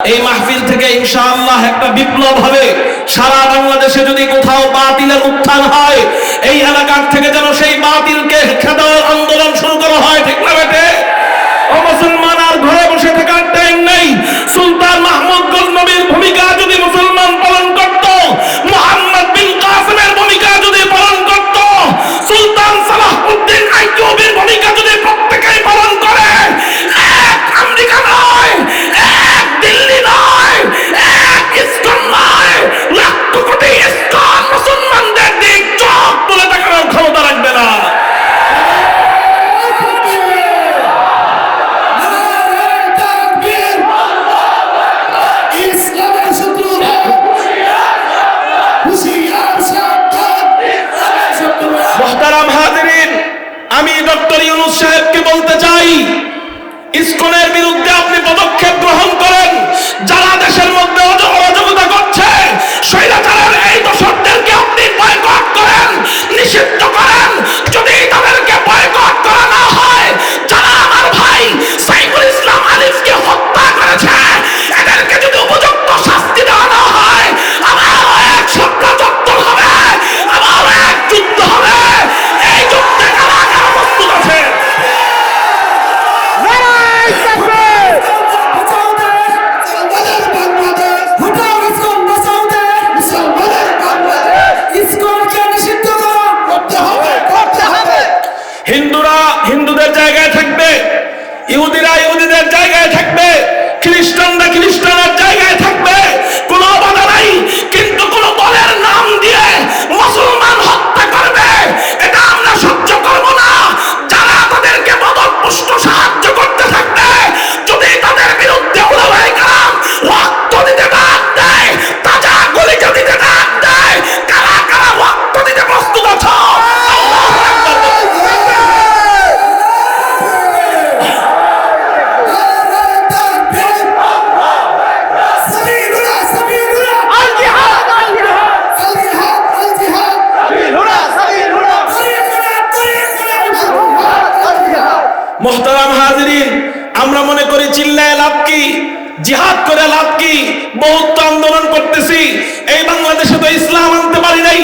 এই মাহফিল থেকে ইনশাআল্লাহ একটা বিপ্লব হবে। সারা বাংলাদেশে যদি কোথাও বাতিলের উত্থান হয়, এই এলাকার থেকে যেন সেই বাতিলকে খেদা আমি ডক্টর ইউনুস সাহেবকে বলতে চাই ইসকনের বিরুদ্ধে আপনি পদক্ষেপ হিন্দুরা হিন্দুদের জায়গায় থাকবে ইহুদিরা ইহুদিদের জায়গায় থাকবে। মোহতারাম হাজরিন, আমরা মনে করি চিল্লায় লাভ কি? জিহাদ করে লাভ কি? বহুত আন্দোলন করতেছি। এই বাংলাদেশে তো ইসলাম আনতে পারি নাই।